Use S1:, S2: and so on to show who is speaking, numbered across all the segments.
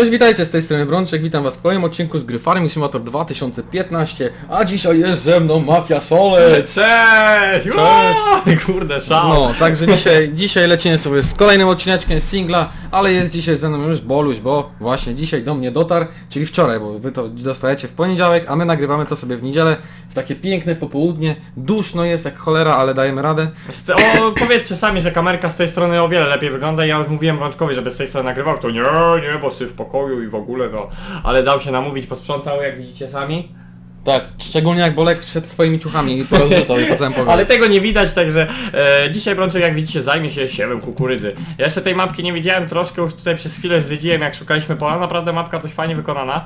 S1: Cześć, witajcie, z tej strony Brączek, witam was w kolejnym odcinku z gry Farming Simulator 2015, a dzisiaj jest ze mną Mafia Solec!
S2: Cześć! Cześć! Kurde, szał.
S1: No, także dzisiaj, dzisiaj lecimy sobie z kolejnym odcineczkiem singla, ale jest dzisiaj ze mną już Boluś, bo właśnie dzisiaj do mnie dotarł, czyli wczoraj, bo wy to dostajecie w poniedziałek, a my nagrywamy to sobie w niedzielę, w takie piękne popołudnie, duszno jest jak cholera, ale dajemy radę.
S2: O, powiedzcie sami, że kamerka z tej strony o wiele lepiej wygląda. Ja już mówiłem Brączkowi, żeby z tej strony nagrywał, to nie, nie, bo sy w pokoju i w ogóle no. Ale dał się namówić, posprzątał, jak widzicie sami.
S1: Tak, szczególnie jak Bolek przed swoimi ciuchami i porozrzucał po całym.
S2: Ale tego nie widać, także e, dzisiaj Brączek, jak widzicie, zajmie się siewem kukurydzy. Ja jeszcze tej mapki nie widziałem, troszkę już tutaj przez chwilę zwiedziłem, jak szukaliśmy pola. Naprawdę mapka dość fajnie wykonana.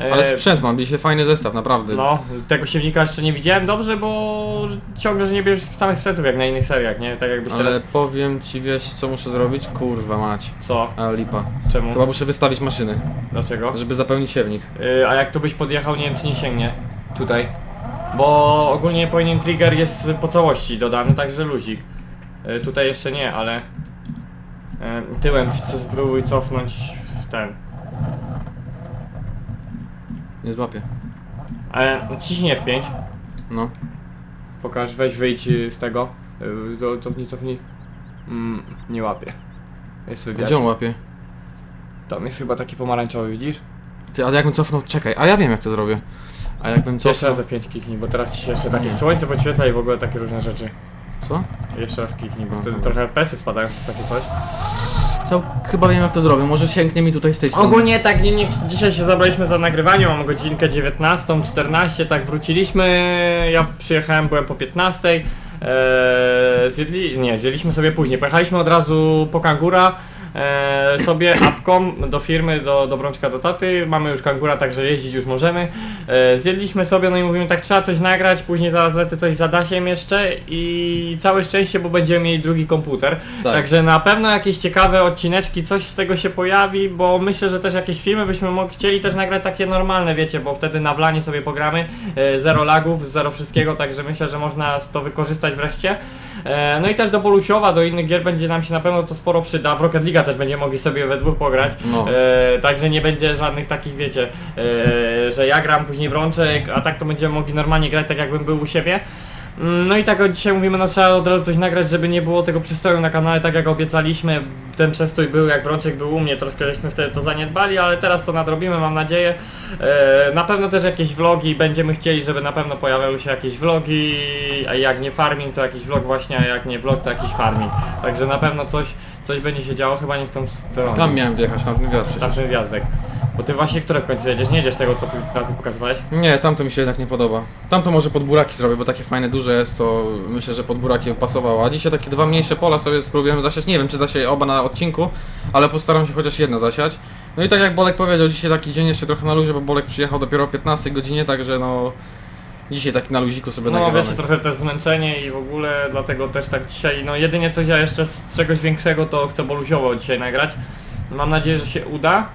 S2: E,
S1: Ale sprzęt mam, dzisiaj fajny zestaw, naprawdę.
S2: No, tego siewnika jeszcze nie widziałem dobrze, bo ciągle, że nie bierzesz tych samych sprzętów jak na innych seriach, nie? Tak jakbyś
S1: Ale
S2: teraz...
S1: powiem ci, wiesz co muszę zrobić? Kurwa mać.
S2: Co?
S1: A lipa.
S2: Czemu?
S1: Chyba muszę wystawić maszyny,
S2: Dlaczego?
S1: żeby zapełnić siewnik.
S2: Yy, a jak tu byś podjechał, nie wiem czy nie sięgnie. Tutaj. Bo ogólnie powinien trigger jest po całości dodany, także luzik. Yy, tutaj jeszcze nie, ale... Yy, tyłem w- co spróbuj cofnąć w ten.
S1: Nie złapię.
S2: Ale ciśnie w 5.
S1: No.
S2: Pokaż, weź wyjdź y, z tego. Yy, to, cofnij, cofnij. Mm, nie łapie. Jest
S1: Gdzie on łapie?
S2: Tam jest chyba taki pomarańczowy, widzisz?
S1: Ty, a jakbym cofnął, czekaj, a ja wiem jak to zrobię. A jakbym
S2: Jeszcze
S1: cofnął...
S2: raz F5 kliknij, bo teraz ci się jeszcze takie
S1: Nie.
S2: słońce podświetla i w ogóle takie różne rzeczy.
S1: Co?
S2: Jeszcze raz kliknij, bo
S1: Aha.
S2: wtedy trochę FPS-y spadają, takie coś.
S1: Co? Chyba wiem jak to zrobię, może sięgnie mi tutaj z tej strony.
S2: Ogólnie tak, nie, nie, dzisiaj się zabraliśmy za nagrywanie, mam godzinkę 19, 14, tak wróciliśmy, ja przyjechałem, byłem po 15, eee, zjedli, nie, zjedliśmy sobie później, pojechaliśmy od razu po kangura, eee, sobie apką do firmy, do, do Brączka, do taty, mamy już kangura, także jeździć już możemy, eee, zjedliśmy sobie, no i mówimy tak, trzeba coś nagrać, później zaraz lecę coś za Dasiem jeszcze i całe szczęście, bo będziemy mieli drugi komputer,
S1: Tak.
S2: Także na pewno jakieś ciekawe odcineczki, coś z tego się pojawi, bo myślę, że też jakieś filmy byśmy mogli, chcieli też nagrać takie normalne, wiecie, bo wtedy na wlanie sobie pogramy, e, zero lagów, zero wszystkiego, także myślę, że można to wykorzystać wreszcie. E, no i też do Bolusiowa, do innych gier będzie nam się na pewno to sporo przyda, w Rocket League też będziemy mogli sobie we dwóch pograć,
S1: No.
S2: e, także nie będzie żadnych takich, wiecie, e, że ja gram, później Brączek, a tak to będziemy mogli normalnie grać tak jakbym był u siebie. Mm, No i tak od dzisiaj mówimy, no trzeba od razu coś nagrać, żeby nie było tego przystoju na kanale, tak jak obiecaliśmy. Ten przestój był, jak Brączek był u mnie, troszkę żeśmy wtedy to zaniedbali, ale teraz to nadrobimy, mam nadzieję. E, na pewno też jakieś vlogi, będziemy chcieli, żeby na pewno pojawiały się jakieś vlogi, a jak nie farming, to jakiś vlog właśnie, a jak nie vlog, to jakiś farming. Także na pewno coś, coś będzie się działo, chyba nie w tą stronę.
S1: Tam miałem wjechać, tam gwiazd przecież.
S2: Tamten gwiazdek. Bo ty właśnie które w końcu jedziesz? Nie jedziesz tego, co tam pokazywałeś?
S1: Nie, tamto mi się jednak nie podoba. Tamto może pod buraki zrobię, bo takie fajne duże jest, to myślę, że pod buraki by pasowało. A dzisiaj takie dwa mniejsze pola sobie spróbujemy zasiać. Nie wiem, czy zasieję oba na odcinku, ale postaram się chociaż jedno zasiać. No i tak jak Bolek powiedział, dzisiaj taki dzień jeszcze trochę na luzie, bo Bolek przyjechał dopiero o 15 godzinie, także no... Dzisiaj taki na luziku sobie
S2: No
S1: nagrywamy.
S2: wiecie, trochę też zmęczenie i w ogóle dlatego też tak dzisiaj, no jedynie coś ja jeszcze z czegoś większego to chcę boluziowo dzisiaj nagrać. Mam nadzieję, że się uda.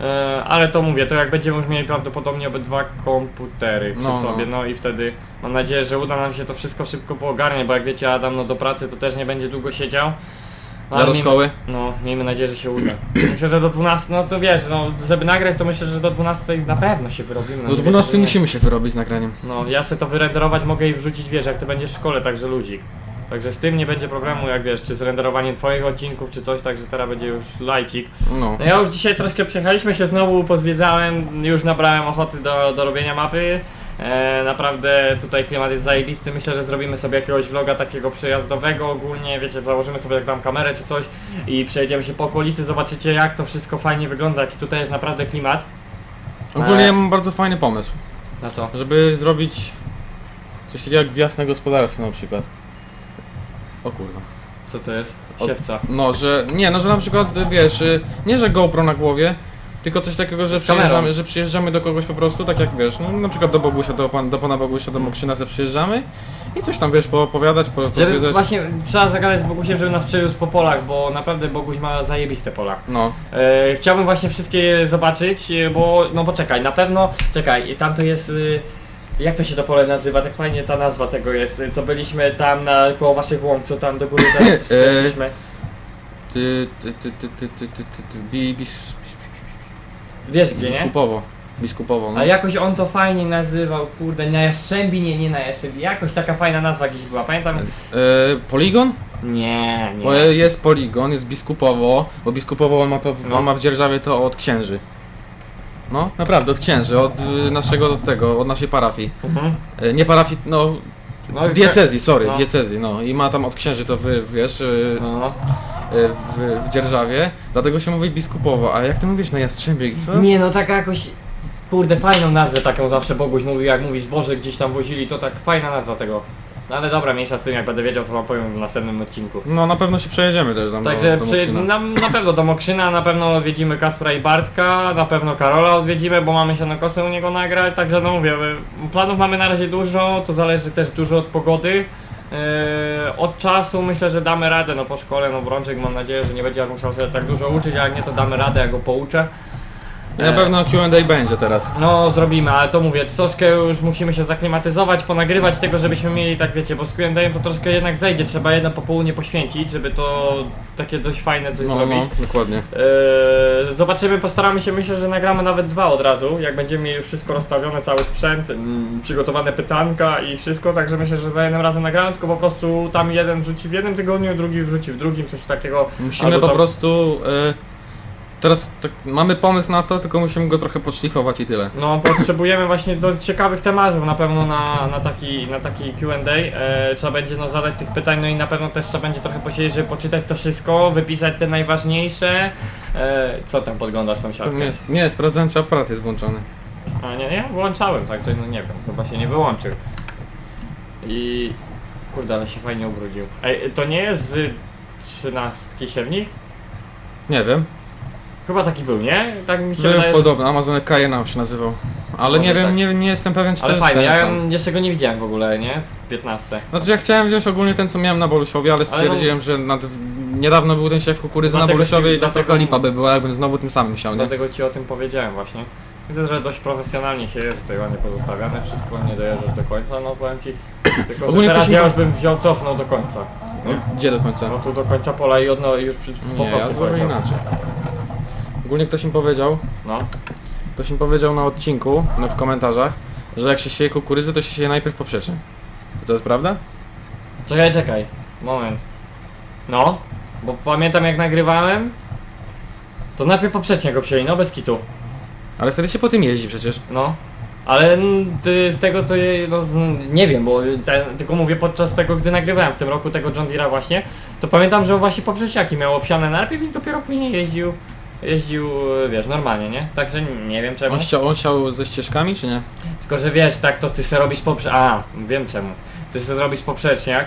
S2: E, ale to mówię, to jak będziemy już mieli prawdopodobnie obydwa komputery przy
S1: No, no.
S2: sobie, no i wtedy mam nadzieję, że uda nam się to wszystko szybko poogarnie, bo jak wiecie Adam no do pracy to też nie będzie długo siedział.
S1: Ja
S2: ale miejmy-
S1: szkoły.
S2: No, miejmy nadzieję, że się uda. Myślę, że do 12, no to wiesz, no żeby nagrać to myślę, że do 12 na pewno się wyrobimy. No,
S1: Do
S2: wiecie,
S1: 12
S2: że nie.
S1: musimy się wyrobić nagraniem.
S2: No, ja sobie to wyrenderować mogę i wrzucić, wiesz, jak ty będziesz w szkole, także luzik. Także z tym nie będzie problemu, jak wiesz, czy z renderowaniem twoich odcinków, czy coś, także teraz będzie już lajcik.
S1: No.
S2: No ja już dzisiaj troszkę przejechaliśmy się znowu, pozwiedzałem, już nabrałem ochoty do, do robienia mapy. E, naprawdę tutaj klimat jest zajebisty, myślę, że zrobimy sobie jakiegoś vloga takiego przejazdowego ogólnie, wiecie, założymy sobie jak tam kamerę czy coś i przejedziemy się po okolicy, zobaczycie jak to wszystko fajnie wygląda, jaki tutaj jest naprawdę klimat.
S1: Ogólnie ja mam bardzo fajny pomysł,
S2: Na co?
S1: żeby zrobić coś takiego jak wjazd gospodarstwo na przykład. O kurwa.
S2: Co to jest? Siewca.
S1: No, że nie, no że na przykład wiesz, y, nie że GoPro na głowie, tylko coś takiego, że
S2: kamerą.
S1: przyjeżdżamy, że przyjeżdżamy do kogoś po prostu, tak jak wiesz, no na przykład do Bogusia, do, pan, do pana Bogusia, do Mokrzyna sobie przyjeżdżamy i coś tam wiesz, poopowiadać, po,
S2: Żeby właśnie trzeba zagadać z Bogusiem, żeby nas przewiózł po polach, bo naprawdę Boguś ma zajebiste pola.
S1: No,
S2: E, chciałbym właśnie wszystkie zobaczyć, e, bo no poczekaj, na pewno, czekaj, tam to jest, y, jak to się to pole nazywa, tak fajnie ta nazwa tego jest, y, co byliśmy tam na koło waszych łąk, co tam do góry teraz
S1: E, ty, ty, ty, ty, ty, ty, ty, ty, ty, bi, bi,
S2: Wiesz gdzie, nie?
S1: Biskupowo. Biskupowo, no.
S2: A jakoś on to fajnie nazywał, kurde, na Jastrzębi, nie, nie na Jastrzębi, jakoś taka fajna nazwa gdzieś była, pamiętam?
S1: E, poligon?
S2: Nie,
S1: Bo
S2: nie.
S1: jest poligon, jest biskupowo, bo biskupowo on ma to,
S2: No.
S1: on ma w dzierżawie to od księży. No, naprawdę, od księży, od y, naszego tego, od naszej parafii.
S2: Mhm.
S1: E, nie parafii, no,
S2: No, i-
S1: diecezji, sorry,
S2: no.
S1: diecezji, no. I ma tam od księży to wy, wiesz, y,
S2: No.
S1: y, w, w dzierżawie, dlatego się mówi biskupowo. A jak ty mówisz na Jastrzębie, co?
S2: Nie no, taka jakoś, kurde, fajną nazwę taką zawsze Boguś mówił, jak mówisz Boże gdzieś tam wozili, to tak fajna nazwa tego. No ale dobra, mniejsza z tym, jak będę wiedział, to wam powiem w następnym odcinku.
S1: No, na pewno się przejedziemy też tam
S2: Także
S1: do, do
S2: przy, na, na pewno do Mokrzyna, na pewno odwiedzimy Kaspra i Bartka, na pewno Karola odwiedzimy, bo mamy się na kosę u niego nagrać, także no mówię, y, planów mamy na razie dużo, to zależy też dużo od pogody. Yy, od czasu myślę, że damy radę, no po szkole, no Brączek mam nadzieję, że nie będzie musiał się tak dużo uczyć, a jak nie to damy radę, ja go pouczę.
S1: I na pewno Q&A będzie teraz.
S2: No zrobimy, ale to mówię, troszkę już musimy się zaklimatyzować, ponagrywać tego, żebyśmy mieli tak wiecie, bo z Q&A to troszkę jednak zejdzie, trzeba jedno popołudnie poświęcić, żeby to takie dość fajne coś
S1: No,
S2: zrobić.
S1: no, dokładnie.
S2: Eee, zobaczymy, postaramy się, myślę, że nagramy nawet dwa od razu, jak będziemy mieli już wszystko rozstawione, cały sprzęt, mm, przygotowane pytanka i wszystko, także myślę, że za jednym razem nagramy, tylko po prostu tam jeden wrzuci w jednym tygodniu, drugi wrzuci w drugim, coś takiego.
S1: Musimy
S2: Albo
S1: po
S2: tam-
S1: prostu... Y, teraz tak, mamy pomysł na to, tylko musimy go trochę podszlifować i tyle.
S2: No, potrzebujemy właśnie do ciekawych tematów na pewno na, na taki, na taki Q&A. E, trzeba będzie no, zadać tych pytań, no i na pewno też trzeba będzie trochę posiedzieć, żeby poczytać to wszystko, wypisać te najważniejsze. E, co tam podglądasz sąsiadkę?
S1: Nie, nie, sprawdzałem czy aparat jest włączony.
S2: A nie, nie, włączałem, także no nie wiem, chyba się nie wyłączył. I... Kurde, ale się fajnie ubrudził. Ej, to nie jest z trzynastki siewnik?
S1: Nie wiem.
S2: Chyba taki był, nie? Tak mi się
S1: Był
S2: wydaje, że...
S1: podobny, Amazon Cayenne się nazywał. Ale
S2: Może
S1: nie wiem,
S2: tak.
S1: nie, nie jestem pewien czy
S2: Ale
S1: to jest
S2: fajny,
S1: ten
S2: ja
S1: sam.
S2: jeszcze go nie widziałem w ogóle, nie? W 15.
S1: Znaczy ja chciałem wziąć ogólnie ten co miałem na Bolusiowie, ale
S2: no-
S1: stwierdziłem, że nad, niedawno był ten siew kukurydzy na
S2: Dlatego
S1: Bolusiowie
S2: ci-
S1: i to
S2: dlatego-
S1: trochę lipa by była, jakbym znowu tym samym siał, nie?
S2: Dlatego ci o tym powiedziałem właśnie. Widzę, że dość profesjonalnie się jest tutaj ładnie pozostawiane, wszystko nie dojeżdżasz do końca, no powiem ci. Tylko, że
S1: Ogólnie
S2: teraz
S1: ktoś mi
S2: ja już bym wziął, cofnął do końca.
S1: Gdzie do końca?
S2: No tu do końca pola i odno, już przy, po
S1: Nie, ja
S2: prostu
S1: zrobię
S2: poleciał.
S1: inaczej. Ogólnie ktoś mi powiedział,
S2: No.
S1: ktoś mi powiedział na odcinku, no w komentarzach, że jak się sieje kukurydzę, to się sieje najpierw poprzecznie. To jest prawda?
S2: Czekaj, czekaj. Moment. No, bo pamiętam jak nagrywałem, to najpierw poprzednio go przyjęli, no bez kitu.
S1: Ale wtedy się po tym jeździ przecież.
S2: No. Ale mm, ty, z tego co je, no, z- nie wiem, bo ten, tylko mówię podczas tego, gdy nagrywałem w tym roku tego John Deere'a właśnie, to pamiętam, że on właśnie poprzeczniaki miał obsiane najpierw i dopiero później jeździł, jeździł, wiesz, normalnie, nie? Także nie wiem czemu.
S1: On siał, on siał ze ścieżkami, czy nie?
S2: Tylko, że wiesz, tak to ty se robisz poprze... A, wiem czemu. Ty se zrobisz poprzeczniak.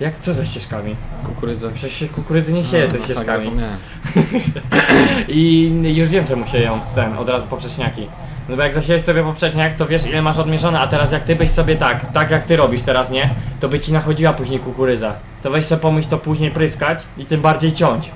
S2: Jak, co ze ścieżkami?
S1: Kukurydzę.
S2: Przecież się kukurydzy nie sieje ze
S1: Tak,
S2: ścieżkami.
S1: zapomniałem.
S2: I już wiem czemu sieją ten od razu poprzeczniaki. No bo jak zasiejesz sobie poprzeczniak, to wiesz ile masz odmierzone, a teraz jak ty byś sobie tak, tak jak ty robisz teraz, nie? To by ci nachodziła później kukurydza. To weź sobie pomyśl to później pryskać i tym bardziej ciąć.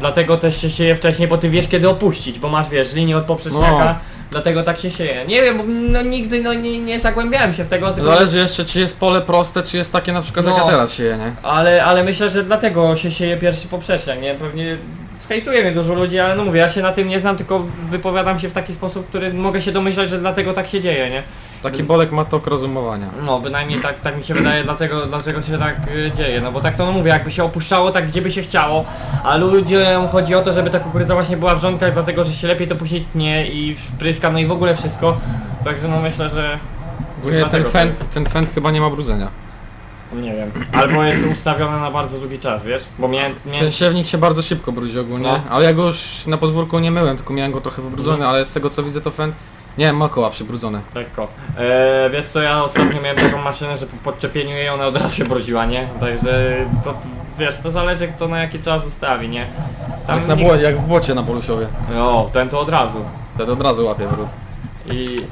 S2: Dlatego też się sieje wcześniej, bo ty wiesz kiedy opuścić, bo masz wiesz linię od poprzeczniaka,
S1: No.
S2: dlatego tak się sieje. Nie wiem, bo no nigdy no nie, nie zagłębiałem się w tego, tylko...
S1: Zależy jeszcze czy jest pole proste, czy jest takie na przykład jak
S2: No.
S1: ja teraz sieję, nie?
S2: Ale, ale myślę, że dlatego się sieje pierwszy poprzeczniak, nie? Pewnie skajtuje mnie dużo ludzi, ale no mówię, ja się na tym nie znam, tylko wypowiadam się w taki sposób, który mogę się domyślać, że dlatego tak się dzieje, nie?
S1: Taki bolek ma tok rozumowania.
S2: No, bynajmniej tak, tak mi się wydaje, dlatego, dlaczego się tak y, dzieje, no bo tak to no mówię, jakby się opuszczało tak gdzie by się chciało, a ludziom chodzi o to, żeby ta kukurydza właśnie była w rządkach, dlatego że się lepiej to później tnie i wpryska, no i w ogóle wszystko, także no myślę, że...
S1: Ogólnie ten
S2: dlatego to
S1: ten fend chyba nie ma brudzenia.
S2: Nie wiem. Albo jest ustawione na bardzo długi czas, wiesz? Bo miałem... miałem...
S1: Ten siewnik się bardzo szybko brudzi ogólnie,
S2: No.
S1: ale ja go już na podwórku nie myłem, tylko miałem go trochę wybrudzony, ale z tego co widzę to fend... Nie, ma koła przybrudzone.
S2: Lekko. Eee, wiesz co, ja ostatnio miałem taką maszynę, że po podczepieniu jej ona od razu się brudziła, nie? Także to, to wiesz, to zależy kto na jaki czas ustawi, nie?
S1: Jak, na bło, jak w błocie na Bolusiowie.
S2: No, ten to od razu.
S1: Wtedy od razu łapie brud.
S2: I...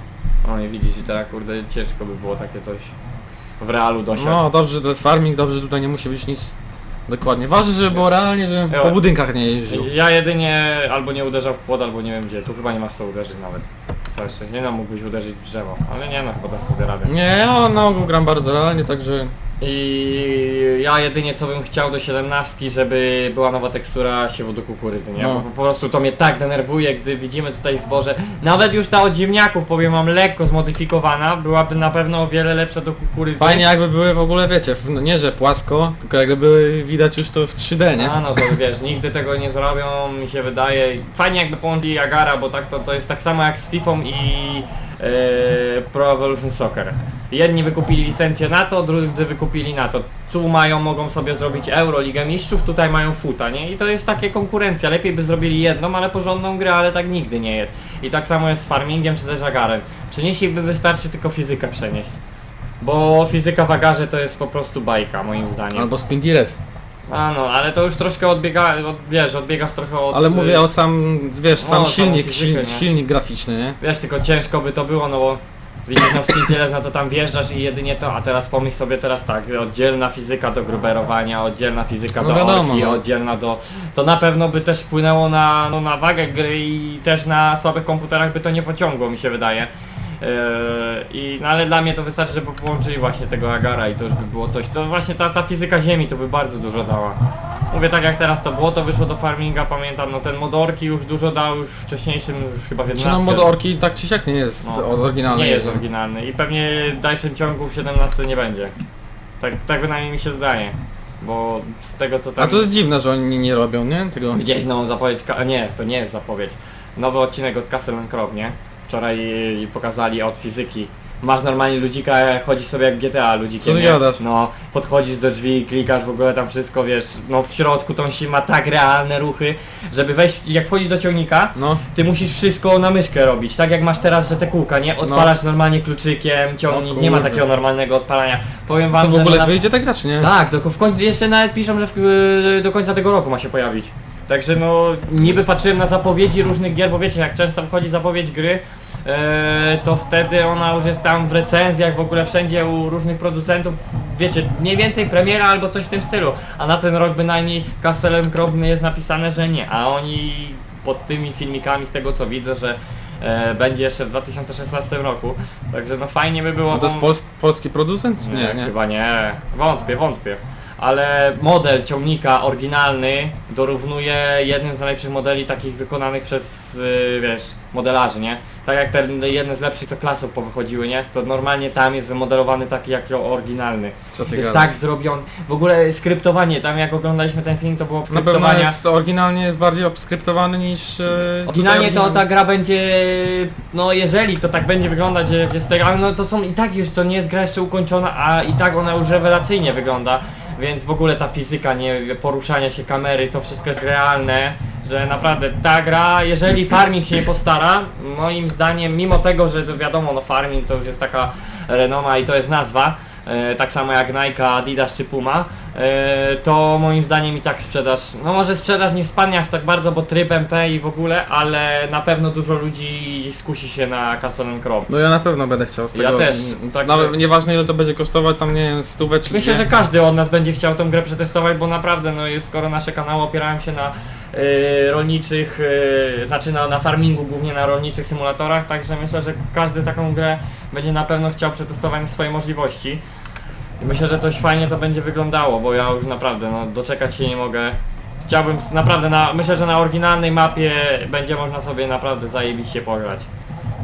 S2: O nie widzisz, i tak kurde ciężko by było takie coś w realu dosiać.
S1: No dobrze, że to jest farming, dobrze, że tutaj nie musi być nic dokładnie. Ważne, żeby było realnie, żebym
S2: Jo.
S1: po budynkach nie jeździł.
S2: Ja jedynie albo nie uderzał w płot, albo nie wiem gdzie. Tu chyba nie masz co uderzyć nawet. Co jeszcze? Nie no, mógłbyś uderzyć w drzewo. Ale nie no, chyba sobie radę.
S1: Nie, ja na ogół gram bardzo realnie, także
S2: I ja jedynie co bym chciał do 17, żeby była nowa tekstura siewu do kukurydzy, nie?
S1: No.
S2: Bo po prostu to mnie tak denerwuje, gdy widzimy tutaj zboże. Nawet już ta od ziemniaków, powiem wam, lekko zmodyfikowana, byłaby na pewno o wiele lepsza do kukurydzy.
S1: Fajnie jakby były w ogóle, wiecie, w, no nie że płasko, tylko jakby były widać już to w 3D, nie?
S2: A no to wiesz, nigdy tego nie zrobią, mi się wydaje. Fajnie jakby połączyli Agara, bo tak to, to jest tak samo jak z FIFA i e, Pro Evolution Soccer. Jedni wykupili licencję na to, drudzy wykupili na to. Tu mają, mogą sobie zrobić Euro, Ligę Mistrzów, tutaj mają futa, nie? I to jest takie konkurencja. Lepiej by zrobili jedną, ale porządną grę, ale tak nigdy nie jest. I tak samo jest z farmingiem czy też Agarem. Czy nie by wystarczy tylko fizykę przenieść? Bo fizyka w Agarze to jest po prostu bajka, moim zdaniem.
S1: Albo Spindires.
S2: A no, ale to już troszkę odbiega, od, wiesz, odbiegasz trochę od...
S1: Ale
S2: y,
S1: mówię o sam, wiesz,
S2: No,
S1: sam
S2: samą
S1: silnik,
S2: fizykę,
S1: sil,
S2: nie?
S1: silnik graficzny, nie?
S2: Wiesz, tylko ciężko by to było, no bo widzisz na Spintiles, no to tam wjeżdżasz i jedynie to, a teraz pomyśl sobie teraz tak, oddzielna fizyka do gruberowania, oddzielna fizyka
S1: No
S2: do
S1: wiadomo,
S2: orki,
S1: no.
S2: oddzielna do... To na pewno by też wpłynęło na, no, na wagę gry i też na słabych komputerach by to nie pociągło, mi się wydaje. Yy, I, no ale dla mnie to wystarczy, żeby połączyli właśnie tego Agara i to już by było coś. To właśnie ta, ta fizyka ziemi to by bardzo dużo dała. Mówię tak jak teraz to było, to wyszło do farminga, pamiętam, no ten modorki już dużo dał, już wcześniejszym, już chyba w
S1: Czy
S2: 11.
S1: no mod orki tak czy siak nie jest
S2: No,
S1: oryginalny.
S2: Nie jest oryginalny i pewnie w dalszym ciągu w 17 nie będzie. Tak, tak bynajmniej mi się zdaje. Bo z tego co tam...
S1: A to jest dziwne, że oni nie robią, nie? Tego.
S2: Widziałeś nową zapowiedź, Ka- nie, to nie jest zapowiedź. Nowy odcinek od Castle Crow, nie? Wczoraj y, pokazali od fizyki. Masz normalnie ludzika, chodzisz sobie jak GTA ludzikiem,
S1: Co ty
S2: nie?
S1: gadasz?
S2: No, podchodzisz do drzwi, klikasz w ogóle tam wszystko, wiesz, no w środku tą się ma tak realne ruchy, żeby wejść, jak wchodzisz do ciągnika,
S1: No.
S2: ty musisz wszystko na myszkę robić, tak jak masz teraz, że te kółka, nie? Odpalasz normalnie kluczykiem, ciągnik, nie ma
S1: kurde.
S2: takiego normalnego odpalania. Powiem wam,
S1: To w
S2: że
S1: ogóle
S2: na...
S1: wyjdzie ta gra, czy nie?
S2: Tak, tylko w końcu jeszcze nawet piszą, że w, do końca tego roku ma się pojawić. Także no, niby patrzyłem na zapowiedzi różnych gier, bo wiecie, jak często wchodzi zapowiedź gry, e, to wtedy ona już jest tam w recenzjach, w ogóle wszędzie u różnych producentów, wiecie, mniej więcej premiera albo coś w tym stylu. A na ten rok bynajmniej Castle Crow jest napisane, że nie, a oni pod tymi filmikami z tego co widzę, że e, będzie jeszcze w 2016 roku. Także no fajnie by było.
S1: No to jest
S2: bo-
S1: pols polski producent? Nie, nie.
S2: chyba nie. Wątpię, wątpię. Ale model ciągnika oryginalny dorównuje jednym z najlepszych modeli takich wykonanych przez, yy, wiesz, modelarzy, nie? Tak jak ten jedne z lepszych co klasów powychodziły, nie? To normalnie tam jest wymodelowany taki jak oryginalny.
S1: Co ty
S2: Jest
S1: gadasz?
S2: tak zrobiony. W ogóle skryptowanie, tam jak oglądaliśmy ten film to było
S1: Na pewno
S2: skryptowania.
S1: jest oryginalnie jest bardziej obskryptowany niż... e,
S2: Oryginalnie
S1: tutaj
S2: to ta gra będzie, no jeżeli to tak będzie wyglądać jak jest tego, ale no to są i tak już to nie jest gra jeszcze ukończona, a i tak ona już rewelacyjnie wygląda, więc w ogóle ta fizyka, nie poruszania się kamery, to wszystko jest realne, że naprawdę ta gra, jeżeli farming się nie postara, moim zdaniem, mimo tego, że to wiadomo, no farming to już jest taka renoma i to jest nazwa, tak samo jak Nike, Adidas czy Puma, e, to moim zdaniem i tak sprzedaż, no może sprzedaż nie spadnie aż tak bardzo, bo tryb MP i w ogóle, ale na pewno dużo ludzi skusi się na Castle Crop.
S1: No ja na pewno będę chciał z
S2: Ja
S1: tego.
S2: też,
S1: m,
S2: także-
S1: Nawet nieważne ile to będzie kosztować, tam nie wiem, stówę czy
S2: Myślę,
S1: dwie.
S2: że każdy od nas będzie chciał tą grę przetestować, bo naprawdę, no skoro nasze kanały opierają się na y, rolniczych, znaczy na, na farmingu, głównie na rolniczych symulatorach, także myślę, że każdy taką grę będzie na pewno chciał przetestować swoje możliwości. I myślę, że dość fajnie to będzie wyglądało, bo ja już naprawdę, no doczekać się nie mogę. Chciałbym naprawdę, na, myślę, że na oryginalnej mapie będzie można sobie naprawdę zajebiście pograć.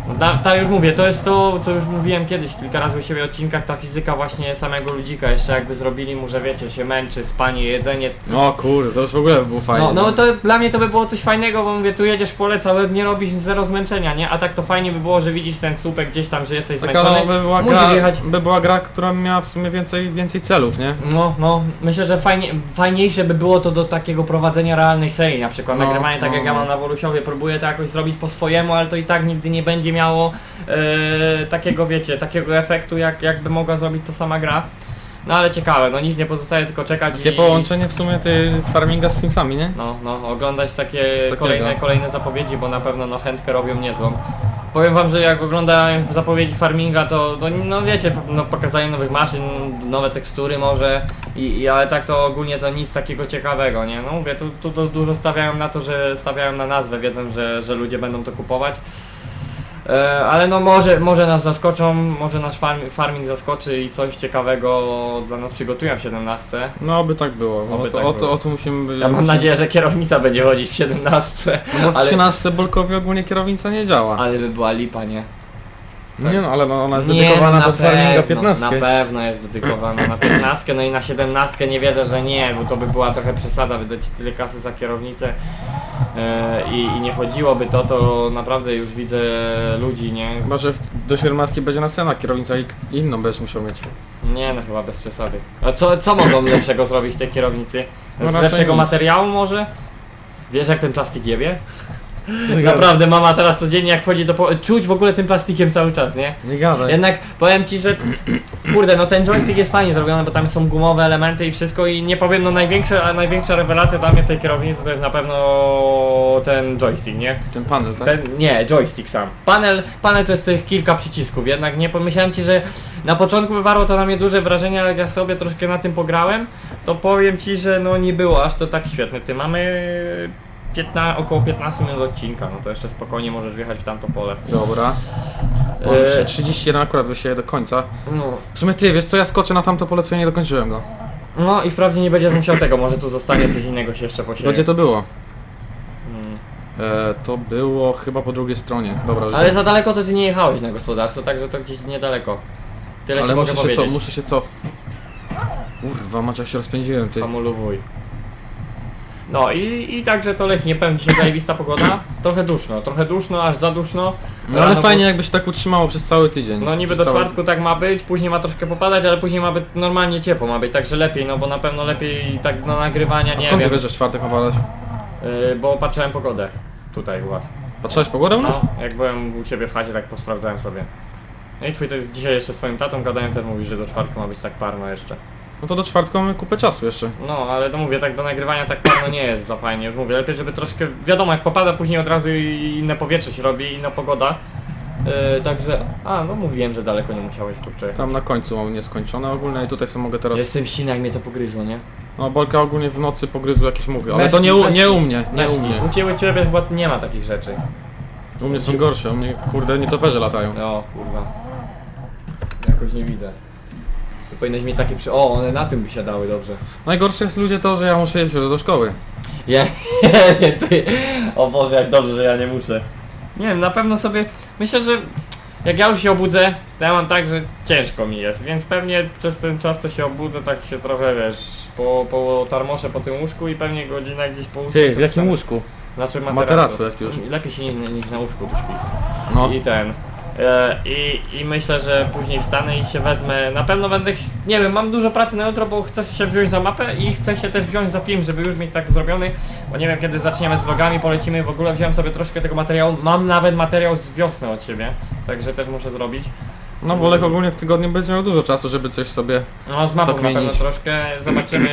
S2: No, ta, ta już mówię, to jest to, co już mówiłem kiedyś, kilka razy u siebie w odcinkach, ta fizyka właśnie samego ludzika, jeszcze jakby zrobili mu, że wiecie, się męczy, spanie, jedzenie.
S1: O kurde, to już w ogóle by było fajnie.
S2: No, no to dla mnie to by było coś fajnego, bo mówię, tu jedziesz w pole całe dnie robisz zero zmęczenia, nie? A tak to fajnie by było, że widzisz ten słupek gdzieś tam, że jesteś
S1: Taka
S2: zmęczony.
S1: no, by, była
S2: musisz
S1: gra,
S2: jechać.
S1: by była gra, która miała w sumie więcej, więcej celów, nie?
S2: No, no, myślę, że fajnie, fajniejsze by było to do takiego prowadzenia realnej serii, na przykład
S1: No,
S2: nagrywanie tak
S1: no,
S2: jak ja
S1: no.
S2: mam na Wolusiowie, próbuję to jakoś zrobić po swojemu, ale to i tak nigdy nie będzie miało e, takiego, wiecie, takiego efektu, jak, jakby mogła zrobić to sama gra. No ale ciekawe, no nic nie pozostaje tylko czekać
S1: Takie
S2: i...
S1: połączenie w sumie ty farminga z Simsami, nie?
S2: No, no, oglądać takie
S1: takiego.
S2: kolejne, kolejne zapowiedzi, bo na pewno no chętkę robią niezłą. Powiem wam, że jak oglądałem zapowiedzi farminga, to no, no wiecie, no pokazanie nowych maszyn, nowe tekstury może, i, i, ale tak to ogólnie to nic takiego ciekawego, nie? No mówię, tu, tu, tu dużo stawiają na to, że stawiają na nazwę, wiedzą, że, że ludzie będą to kupować. E, ale no może, może nas zaskoczą, może nasz farm, farming zaskoczy i coś ciekawego dla nas przygotują w 17.
S1: No oby tak było.
S2: Oby
S1: o, to,
S2: tak
S1: o, to,
S2: było.
S1: o to musimy...
S2: Ja mam
S1: musimy-
S2: nadzieję, że kierownica będzie chodzić w 17.
S1: No bo w
S2: ale,
S1: 13 Bolkowi ogólnie kierownica nie działa.
S2: ale by była lipa, nie?
S1: Nie no, ale no, ona jest dedykowana
S2: no
S1: pod farminga
S2: pewno,
S1: 15.
S2: Na pewno jest dedykowana na 15, no i na 17 nie wierzę, że nie, bo to by była trochę przesada wydać tyle kasy za kierownicę e, i, nie chodziłoby to, to naprawdę już widzę ludzi, nie?
S1: Chyba, że w- do Siermaskiej będzie następna kierownica i inną będziesz musiał mieć.
S2: Nie no chyba bez przesady. A co, co mogą lepszego zrobić w tej kierownicy?
S1: No
S2: Z
S1: raczej
S2: lepszego
S1: nic.
S2: materiału może? Wiesz jak ten plastik jebie? Naprawdę mama teraz codziennie jak wchodzi do po... czuć w ogóle tym plastikiem cały czas, nie?
S1: Nie gadaj.
S2: Jednak powiem ci, że kurde, no ten joystick jest fajnie zrobiony, bo tam są gumowe elementy i wszystko i nie powiem, no największa, a największa rewelacja dla mnie w tej kierownicy to jest na pewno ten joystick, nie?
S1: Ten panel, tak?
S2: Ten, nie, joystick sam. Panel, panel to jest tych kilka przycisków, jednak nie pomyślałem ci, że na początku wywarło to na mnie duże wrażenie, ale jak ja sobie troszkę na tym pograłem, to powiem ci, że no nie było aż to tak świetne. Ty mamy 15, około 15 minut odcinka, no to jeszcze spokojnie możesz wjechać w tamto pole.
S1: Dobra. Mam
S2: E,
S1: jeszcze 31 akurat wysieje do końca.
S2: No,
S1: W sumie ty, wiesz co, ja skoczę na tamto polecenie, nie dokończyłem go.
S2: No i wprawdzie nie będziesz musiał tego, może tu zostanie coś innego się jeszcze posieje.
S1: Gdzie to było?
S2: Mm.
S1: E, to było chyba po drugiej stronie. Dobra,
S2: Ale
S1: wiem.
S2: za daleko to ty nie jechałeś na gospodarstwo, także to gdzieś niedaleko. Tyle
S1: Ale
S2: ci
S1: muszę
S2: mogę
S1: się, co,
S2: powiedzieć.
S1: muszę się cof... Kurwa, Maciek się rozpędziłem, ty.
S2: Hamulowuj. No i, i także to leci, nie powiem dzisiaj zajebista pogoda. Trochę duszno, trochę duszno, aż za duszno.
S1: No ale
S2: Rano
S1: fajnie jakby się tak utrzymało przez cały tydzień.
S2: No niby
S1: Przez
S2: do
S1: cały-
S2: czwartku tak ma być, później ma troszkę popadać, ale później ma być normalnie ciepło ma być, także lepiej, no bo na pewno lepiej tak do nagrywania,
S1: A
S2: nie
S1: skąd ty
S2: wiem.
S1: wiesz, że w czwartek ma padać?
S2: Yy, bo patrzyłem pogodę tutaj u was.
S1: Patrzyłeś pogodę u nas?
S2: No, jak byłem u ciebie w chacie, tak posprawdzałem sobie. No i twój to jest dzisiaj jeszcze swoim tatą gadałem, ten mówi, że do czwartku ma być tak parno jeszcze.
S1: No to do czwartku mamy kupę czasu jeszcze.
S2: No, ale no mówię, tak do nagrywania tak parno nie jest za fajnie, już mówię, lepiej żeby troszkę, wiadomo, jak popada później od razu i inne powietrze się robi, inna pogoda. Yy, także, a no mówiłem, że daleko nie musiałeś kurczę.
S1: Tam na końcu mam nieskończone ogólnie i tutaj sobie mogę teraz...
S2: Jestem sina, jak mnie to pogryzło, nie?
S1: No Bolka ogólnie w nocy pogryzł jakieś muchy, ale to nie u, nie u mnie, nie u mnie.
S2: U ciebie, u ciebie chyba nie ma takich rzeczy.
S1: U mnie są gorsze, u mnie kurde nietoperze latają.
S2: No, kurwa. Jakoś nie widzę. To powinieneś mieć takie przy... O, one na tym by się dały dobrze.
S1: Najgorsze jest ludzie to, że ja muszę jeść do szkoły.
S2: Ja, nie, ty. O Boże, jak dobrze, że ja nie muszę. Nie wiem, na pewno sobie, myślę, że jak ja już się obudzę, to ja mam tak, że ciężko mi jest, więc pewnie przez ten czas, co się obudzę, tak się trochę, wiesz, po, po tarmoszę po tym łóżku i pewnie godzina gdzieś po łóżku.
S1: Ty, w
S2: sobie
S1: jakim
S2: wstanę.
S1: łóżku?
S2: Znaczy materacu.
S1: Materacu jak już.
S2: Lepiej się niż, niż na łóżku tu śpi.
S1: No.
S2: I ten. E, i, I myślę, że później wstanę i się wezmę. Na pewno będę. ch- Nie wiem, mam dużo pracy na jutro, bo chcę się wziąć za mapę i chcę się też wziąć za film, żeby już mieć tak zrobiony. Bo nie wiem kiedy zaczniemy z vlogami, polecimy. W ogóle wziąłem sobie troszkę tego materiału. Mam nawet materiał z wiosny od siebie, także też muszę zrobić.
S1: No Bolek ogólnie w tygodniu będzie miał dużo czasu, żeby coś sobie...
S2: No z mapą na pewno
S1: Podmienić.
S2: troszkę. Zobaczymy.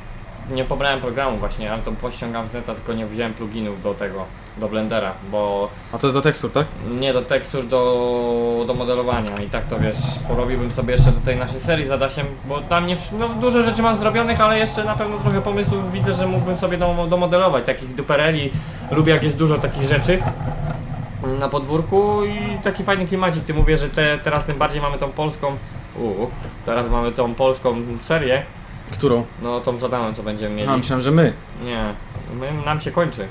S2: Nie pobrałem programu właśnie, ale to pościągam z neta, tylko nie wziąłem pluginów do tego, do Blendera, bo
S1: A to jest do tekstur, tak?
S2: Nie do tekstur, do, do modelowania i tak to wiesz, porobiłbym sobie jeszcze do tej naszej serii z Adasiem, bo tam nie, wsz- no, dużo rzeczy mam zrobionych, ale jeszcze na pewno trochę pomysłów widzę, że mógłbym sobie do, domodelować, takich dupereli, lubię jak jest dużo takich rzeczy na podwórku i taki fajny klimacik, ty mówię, że te, teraz tym bardziej mamy tą polską, uu, teraz mamy tą polską serię,
S1: Którą?
S2: no tą zadałem co będziemy mieli,
S1: A, myślałem, że my.
S2: nie, my, nam się kończy,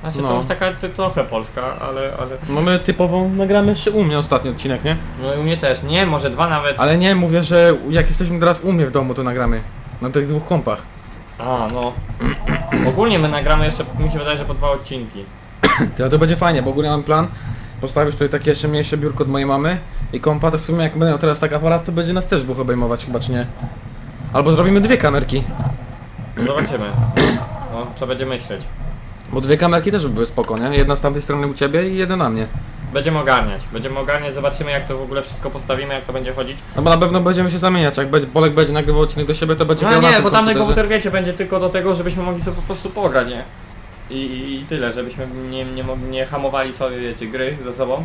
S2: znaczy
S1: No.
S2: to już taka ty, trochę polska, ale, ale
S1: No my typową nagramy jeszcze u mnie ostatni odcinek, nie?
S2: No i u mnie też, nie, może dwa nawet.
S1: Ale nie, mówię, że jak jesteśmy teraz u mnie w domu, to nagramy. Na tych dwóch kompach.
S2: A, no. Ogólnie my nagramy jeszcze, mi się wydaje, że po dwa odcinki.
S1: Ty, ale to będzie fajnie, bo ogólnie mam plan postawić tutaj takie jeszcze mniejsze biurko od mojej mamy i kompa, to w sumie jak będę miał teraz tak aparat, to będzie nas też dwóch obejmować chyba, czy nie? Albo zrobimy dwie kamerki,
S2: Zobaczymy. No, trzeba będzie myśleć.
S1: Bo dwie kamerki też by były spoko, nie? Jedna z tamtej strony u ciebie i jedna na mnie.
S2: Będziemy ogarniać. Będziemy ogarniać, zobaczymy jak to w ogóle wszystko postawimy, jak to będzie chodzić.
S1: No bo na pewno będziemy się zamieniać, jak będzie, Bolek będzie nagrywał odcinek do siebie, to będzie
S2: No
S1: grał na
S2: nie,
S1: tym
S2: bo tamten
S1: komputerze.
S2: komputer wiecie, będzie tylko do tego, żebyśmy mogli sobie po prostu pograć, nie? I, i, i tyle, żebyśmy nie, nie, nie hamowali sobie, wiecie, gry ze sobą.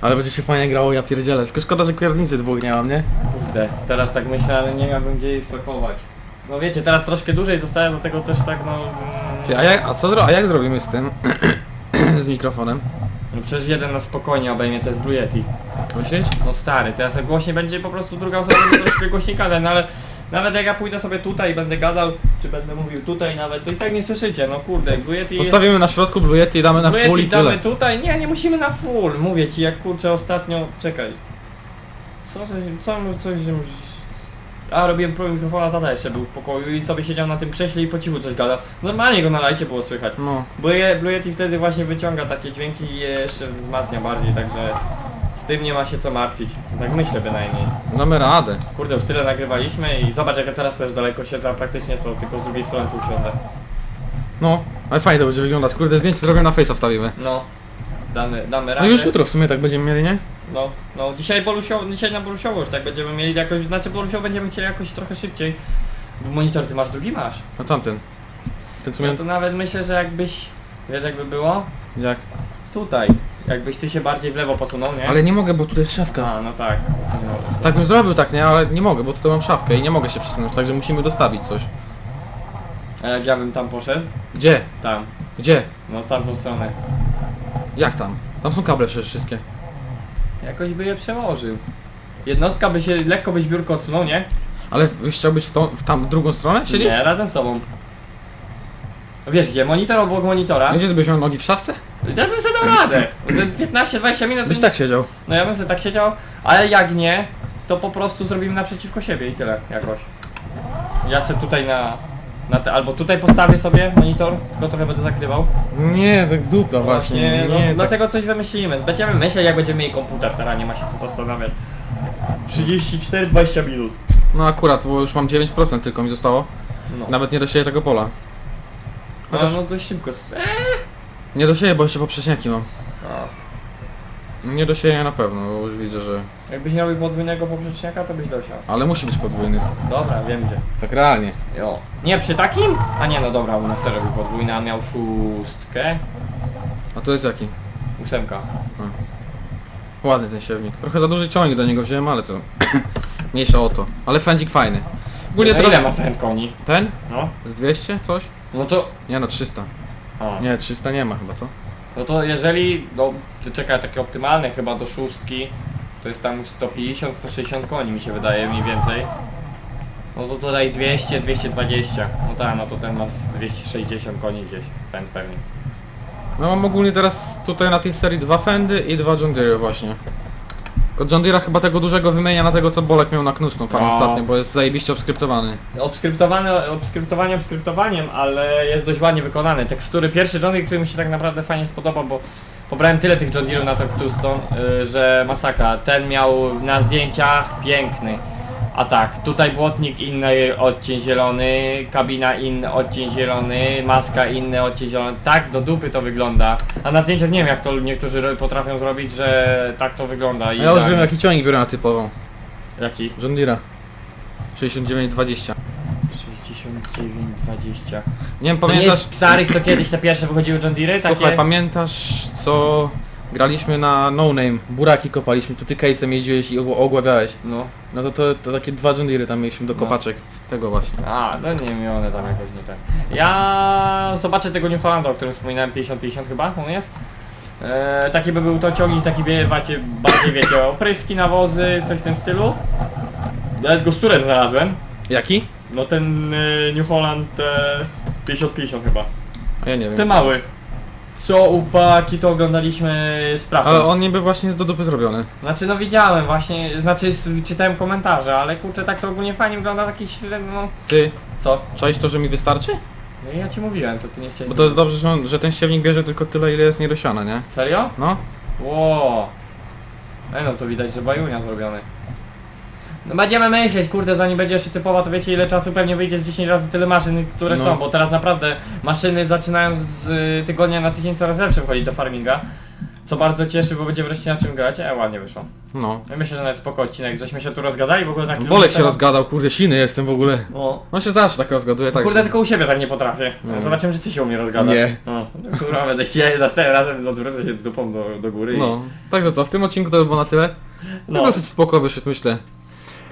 S1: Ale będzie się fajnie grało, ja pierdzielę. Tylko szkoda, że kierownicy dwóch nie mam, nie?
S2: Kurde, teraz tak myślę, ale nie miałbym gdzie jej spakować. No wiecie, teraz troszkę dłużej zostałem, do tego też tak no... mm,
S1: Ty, a, jak, a co zro- a jak zrobimy z tym? z mikrofonem?
S2: No przecież jeden na spokojnie obejmie, to jest Blue Yeti.
S1: Myślisz?
S2: No stary, teraz jak głośniej będzie po prostu druga osoba będzie troszkę głośniej gadać, no ale nawet jak ja pójdę sobie tutaj i będę gadał, czy będę mówił tutaj nawet, to i tak nie słyszycie, no kurde, Blue Yeti jest...
S1: Postawimy na środku Blue Yeti i damy na
S2: Blue
S1: full i
S2: Yeti damy
S1: tyle.
S2: tutaj, nie, nie musimy na full, mówię ci, jak kurczę ostatnio, czekaj. Co, że, co, coś, że... A, robiłem próbę mikrofona, tata jeszcze był w pokoju i sobie siedział na tym krześle i po cichu coś gadał. Normalnie go na lajcie było słychać.
S1: No.
S2: Blue, Blue Yeti wtedy właśnie wyciąga takie dźwięki i je jeszcze wzmacnia bardziej, także z tym nie ma się co martwić. Tak myślę bynajmniej.
S1: Damy radę.
S2: Kurde, już tyle nagrywaliśmy i zobacz jak ja teraz też daleko siedzę, a praktycznie co, tylko z drugiej strony tu usiądę.
S1: No. Ale fajnie to będzie wyglądać. Kurde, zdjęcie zrobię na Face'a wstawimy.
S2: No, damy, damy
S1: No
S2: radę.
S1: już jutro w sumie tak będziemy mieli, nie?
S2: No, no dzisiaj Bolusio, dzisiaj na Bolusiowo już tak będziemy mieli jakoś, znaczy Bolusio będziemy chcieli jakoś trochę szybciej. Bo Monitor ty masz drugi masz.
S1: No tamten. Ten co
S2: No
S1: miałem...
S2: to nawet myślę, że jakbyś, wiesz jakby było?
S1: Jak?
S2: Tutaj. Jakbyś ty się bardziej w lewo posunął, nie?
S1: Ale nie mogę, bo tutaj jest szafka.
S2: A, no tak.
S1: Tak bym zrobił tak, nie? Ale nie mogę, bo tutaj mam szafkę i nie mogę się przesunąć, także musimy dostawić coś.
S2: A jak ja bym tam poszedł?
S1: Gdzie?
S2: Tam.
S1: Gdzie?
S2: No tamtą stronę.
S1: Jak tam? Tam są kable przecież wszystkie.
S2: Jakoś by je przełożył. Jednostka by się, lekko byś biurko odsunął, nie?
S1: Ale byś chciał być w, tą, w tam w drugą stronę? Siedzisz?
S2: Nie, razem z sobą. Wiesz gdzie, monitor obok monitora.
S1: Gdzie ty byś miał nogi w szafce?
S2: Ja bym sobie dał radę. Te 15-20 minut.
S1: Byś tak siedział.
S2: No ja bym sobie tak siedział, ale jak nie, to po prostu zrobimy naprzeciwko siebie i tyle jakoś. Ja sobie tutaj na, na te, albo tutaj postawię sobie monitor, tylko trochę będę zakrywał.
S1: Nie, tak dupla właśnie.
S2: no,
S1: Nie, tak.
S2: dlatego coś wymyślimy. Będziemy myśleć jak będziemy mieli komputer, teraz nie ma się co zastanawiać. 34-20 minut.
S1: No akurat, bo już mam 9% tylko mi zostało.
S2: No.
S1: Nawet nie dosieję tego pola.
S2: No,
S1: Chociaż
S2: no dość szybko. s- E,
S1: nie dosieję, bo jeszcze poprzeczniaki mam.
S2: no.
S1: Nie dosieję na pewno, bo już widzę, że...
S2: Jakbyś miał podwójnego poprzeczniaka, to byś dosiał.
S1: Ale musi być podwójny.
S2: Dobra, wiem gdzie.
S1: Tak realnie.
S2: Jo. Nie przy takim? A nie, no dobra, u nas też robił podwójny, a miał szóstkę.
S1: A to jest jaki?
S2: Ósemka.
S1: Ładny ten siewnik. Trochę za duży ciągnik do niego wziąłem, ale to... Mniejsza o to. Ale fędzik fajny. Ogólnie teraz...
S2: ile ma fend koni?
S1: Ten?
S2: No.
S1: Z 200 coś?
S2: No to...
S1: Nie no, 300.
S2: A.
S1: Nie, 300 nie ma chyba, co?
S2: No to jeżeli, no, ty czekaj, takie optymalne chyba do szóstki, to jest tam 150-160 koni mi się wydaje mniej więcej. No to tutaj 200, 220. No tak, no to ten ma z 260 koni gdzieś, ten pewnie.
S1: No mam ogólnie teraz tutaj na tej serii dwa fendy i dwa John właśnie. Tylko John Deere'a chyba tego dużego wymienia na tego co Bolek miał na Knustą farm
S2: No.
S1: ostatnio, bo jest zajebiście obskryptowany.
S2: Obskryptowany, obskryptowanie obskryptowaniem, ale jest dość ładnie wykonany. Tekstury, pierwszy John Deere, który mi się tak naprawdę fajnie spodobał, bo pobrałem tyle tych John Deere'ów na tą Knustą, yy, że masakra. Ten miał na zdjęciach piękny. A tak, tutaj błotnik inny odcień zielony, kabina inny odcień zielony, maska inny odcień zielony. Tak do dupy to wygląda. A na zdjęciach nie wiem jak to niektórzy ro- potrafią zrobić, że tak to wygląda.
S1: A ja już wiem jaki ciągnik biorę na typową.
S2: Jaki?
S1: John Deere'a. 6920.
S2: 6920.
S1: Nie wiem,
S2: To nie
S1: pamiętasz...
S2: jest starych, co kiedyś te pierwsze wychodziły John Deere? Takie...
S1: Słuchaj, pamiętasz co graliśmy na No Name? Buraki kopaliśmy, co ty case'em jeździłeś i ogł- ogławiałeś.
S2: No.
S1: No to, to, to takie dwa John tam mieliśmy do
S2: No.
S1: kopaczek. Tego właśnie.
S2: A, no nie wiem, one tam jakoś nie ten. Ja zobaczę tego New Hollanda, o którym wspominałem, 50-50 chyba, on jest. E, taki by był to ciągnik, taki wie, macie, bardziej wiecie, opryski, nawozy, coś w tym stylu. Ja go z turem znalazłem.
S1: Jaki?
S2: No ten e, New Holland e, 50-50 chyba.
S1: A ja nie wiem.
S2: Ten mały. Co upaki to oglądaliśmy z prasą.
S1: Ale on niby właśnie jest do dupy zrobiony.
S2: Znaczy no widziałem właśnie, znaczy s- czytałem komentarze, ale kurczę tak to ogólnie fajnie wygląda taki średnio, no...
S1: Ty,
S2: Co?
S1: czaisz to, że mi wystarczy?
S2: No ja ci mówiłem, to ty nie chciałeś...
S1: Bo to jest dobrze, że, on, że ten siewnik bierze tylko tyle, ile jest niedosiane, nie?
S2: Serio?
S1: No.
S2: Ło. Ej no to widać, że bajunia zrobiony. No będziemy myśleć, kurde, zanim będzie jeszcze typowa, to wiecie ile czasu pewnie wyjdzie z 10 razy tyle maszyn, które
S1: No.
S2: są, bo teraz naprawdę maszyny zaczynają z y, tygodnia na tydzień coraz lepsze wchodzić do farminga. Co bardzo cieszy, bo będzie wreszcie na czym grać, e ładnie wyszło.
S1: No.
S2: Ja myślę, że nawet spoko odcinek, żeśmy się tu rozgadali, w ogóle tak...
S1: Bolek się rozgadał, kurde, siny jestem w ogóle.
S2: No.
S1: On się zawsze tak rozgaduje, tak
S2: Kurde, tylko u siebie tak nie potrafię.
S1: Nie.
S2: Zobaczymy, czy ty się u mnie rozgadasz.
S1: Nie.
S2: No, kurwa, będę chciał następnym razem odwrócę się dupą do, do góry
S1: No. Także co, w tym odcinku to by było na tyle. No.
S2: No.
S1: Dosyć spoko wyszedł, myślę.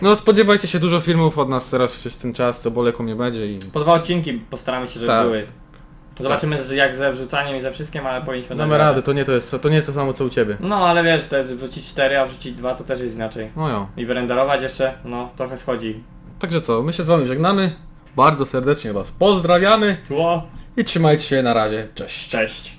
S1: No spodziewajcie się dużo filmów od nas teraz przez ten czas, co Bolek u mnie będzie
S2: i... po dwa odcinki postaramy się, żeby
S1: Tak.
S2: były. Zobaczymy z, jak ze wrzucaniem i ze wszystkim, ale powinniśmy dać
S1: Damy radę, to nie, to, jest, to nie jest to samo co u Ciebie.
S2: No ale wiesz, to jest wrzucić 4, a wrzucić 2 to też jest inaczej.
S1: No jo.
S2: I wyrenderować jeszcze, no trochę schodzi.
S1: Także co, my się z Wami żegnamy. Bardzo serdecznie Was pozdrawiamy
S2: Ło,
S1: i trzymajcie się na razie. Cześć.
S2: cześć.